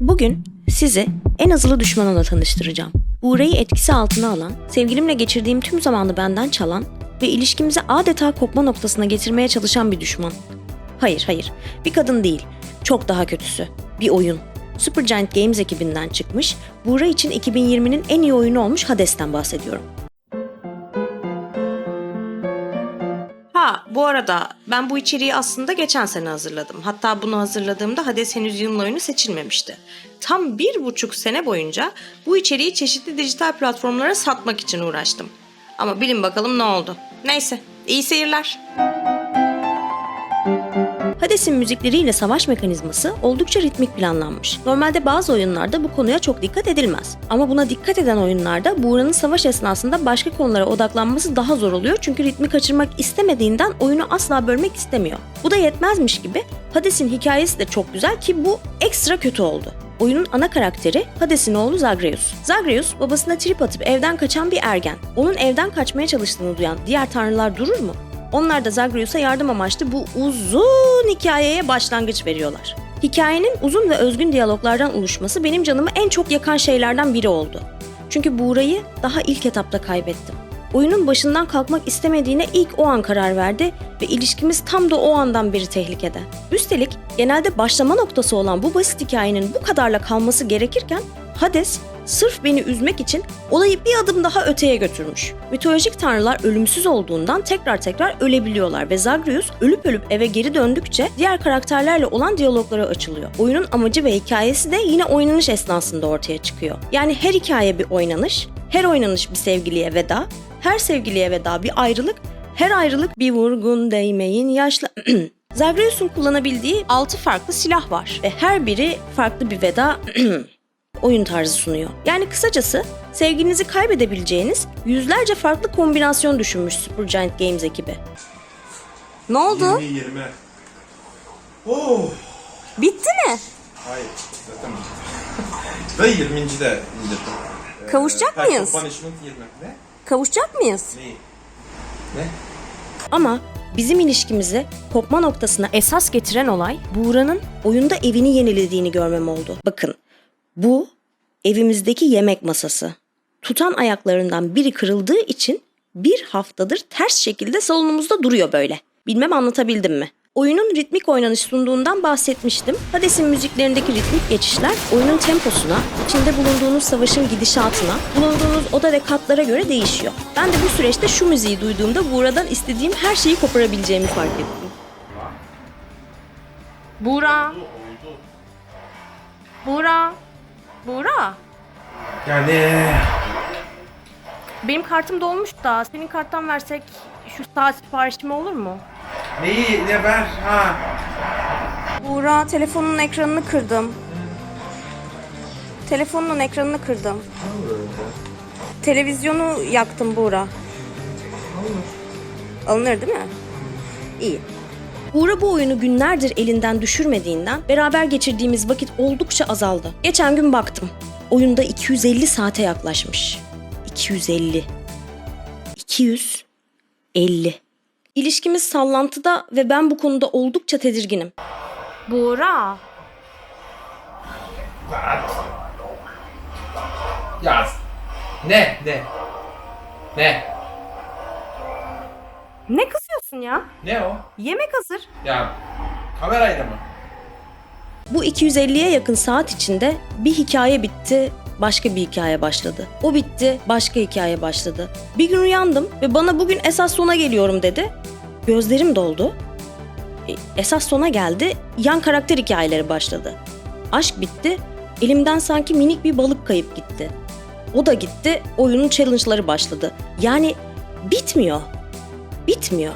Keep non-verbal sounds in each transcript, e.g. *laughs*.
Bugün sizi en azılı düşmanımla tanıştıracağım. Uğra'yı etkisi altına alan, sevgilimle geçirdiğim tüm zamanı benden çalan ve ilişkimizi adeta kopma noktasına getirmeye çalışan bir düşman. Hayır hayır, bir kadın değil. Çok daha kötüsü. Bir oyun. Supergiant Games ekibinden çıkmış, Buğra için 2020'nin en iyi oyunu olmuş Hades'ten bahsediyorum. Bu arada ben bu içeriği aslında geçen sene hazırladım. Hatta bunu hazırladığımda Hades henüz yılın oyunu seçilmemişti. Tam bir buçuk sene boyunca bu içeriği çeşitli dijital platformlara satmak için uğraştım. Ama bilin bakalım ne oldu. Neyse iyi seyirler. Hades'in müzikleriyle savaş mekanizması oldukça ritmik planlanmış. Normalde bazı oyunlarda bu konuya çok dikkat edilmez. Ama buna dikkat eden oyunlarda Buğra'nın savaş esnasında başka konulara odaklanması daha zor oluyor çünkü ritmi kaçırmak istemediğinden oyunu asla bölmek istemiyor. Bu da yetmezmiş gibi Hades'in hikayesi de çok güzel ki bu ekstra kötü oldu. Oyunun ana karakteri Hades'in oğlu Zagreus. Zagreus babasına trip atıp evden kaçan bir ergen. Onun evden kaçmaya çalıştığını duyan diğer tanrılar durur mu? Onlar da Zagreus'a yardım amaçlı bu uzun hikayeye başlangıç veriyorlar. Hikayenin uzun ve özgün diyaloglardan oluşması benim canımı en çok yakan şeylerden biri oldu. Çünkü Buğra'yı daha ilk etapta kaybettim. Oyunun başından kalkmak istemediğine ilk o an karar verdi ve ilişkimiz tam da o andan beri tehlikede. Üstelik genelde başlama noktası olan bu basit hikayenin bu kadarla kalması gerekirken Hades sırf beni üzmek için olayı bir adım daha öteye götürmüş. Mitolojik tanrılar ölümsüz olduğundan tekrar tekrar ölebiliyorlar ve Zagreus ölüp ölüp eve geri döndükçe diğer karakterlerle olan diyaloglara açılıyor. Oyunun amacı ve hikayesi de yine oynanış esnasında ortaya çıkıyor. Yani her hikaye bir oynanış, her oynanış bir sevgiliye veda, her sevgiliye veda bir ayrılık, her ayrılık bir vurgun değmeyin yaşla... *clears throat* Zagreus'un kullanabildiği 6 farklı silah var ve her biri farklı bir veda *clears throat* oyun tarzı sunuyor. Yani kısacası sevgilinizi kaybedebileceğiniz yüzlerce farklı kombinasyon düşünmüş Supergiant Games ekibi. Ne oldu? 20 20. Oh. Bitti mi? Hayır. Zaten *laughs* Ve 20. de indirdim. Ee, Kavuşacak of mıyız? Punishment 20. Ne? Kavuşacak mıyız? Neyi? Ne? Ama bizim ilişkimizi kopma noktasına esas getiren olay Buğra'nın oyunda evini yenilediğini görmem oldu. Bakın bu evimizdeki yemek masası. Tutan ayaklarından biri kırıldığı için bir haftadır ters şekilde salonumuzda duruyor böyle. Bilmem anlatabildim mi? Oyunun ritmik oynanış sunduğundan bahsetmiştim. Hades'in müziklerindeki ritmik geçişler oyunun temposuna, içinde bulunduğunuz savaşın gidişatına, bulunduğunuz oda ve katlara göre değişiyor. Ben de bu süreçte şu müziği duyduğumda Buğra'dan istediğim her şeyi koparabileceğimi fark ettim. Buğra. Buğra. Buğra. Yani Benim kartım dolmuş da senin karttan versek şu saat siparişimi olur mu? neyi ne ver ha? Buğra telefonun ekranını kırdım. Telefonun ekranını kırdım. Televizyonu yaktım Buğra. Alınır değil mi? İyi. Buğra bu oyunu günlerdir elinden düşürmediğinden beraber geçirdiğimiz vakit oldukça azaldı. Geçen gün baktım. Oyunda 250 saate yaklaşmış. 250. 250. İlişkimiz sallantıda ve ben bu konuda oldukça tedirginim. Buğra. Yaz. Ne? Ne? Ne? Ne kızıyorsun ya? Ne o? Yemek hazır. Ya kamerayla mı? Bu 250'ye yakın saat içinde bir hikaye bitti, başka bir hikaye başladı. O bitti, başka hikaye başladı. Bir gün uyandım ve bana bugün esas sona geliyorum dedi. Gözlerim doldu. E, Esas sona geldi, yan karakter hikayeleri başladı. Aşk bitti, elimden sanki minik bir balık kayıp gitti. O da gitti, oyunun challenge'ları başladı. Yani bitmiyor. Bitmiyor.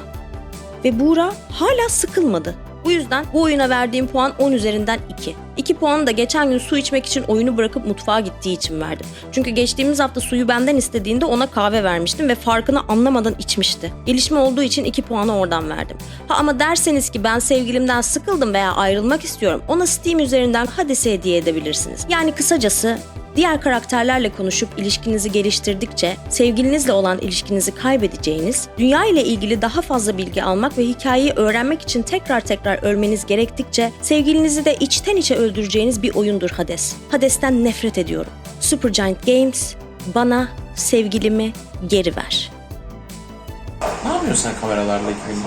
Ve Buğra hala sıkılmadı. Bu yüzden bu oyuna verdiğim puan 10 üzerinden 2. 2 puanı da geçen gün su içmek için oyunu bırakıp mutfağa gittiği için verdim. Çünkü geçtiğimiz hafta suyu benden istediğinde ona kahve vermiştim ve farkını anlamadan içmişti. Gelişme olduğu için 2 puanı oradan verdim. Ha ama derseniz ki ben sevgilimden sıkıldım veya ayrılmak istiyorum. Ona Steam üzerinden Hades'e hediye edebilirsiniz. Yani kısacası Diğer karakterlerle konuşup ilişkinizi geliştirdikçe sevgilinizle olan ilişkinizi kaybedeceğiniz, dünya ile ilgili daha fazla bilgi almak ve hikayeyi öğrenmek için tekrar tekrar ölmeniz gerektikçe sevgilinizi de içten içe öldüreceğiniz bir oyundur Hades. Hades'ten nefret ediyorum. Supergiant Games bana sevgilimi geri ver. Ne yapıyorsun sen kameralarla ilgili?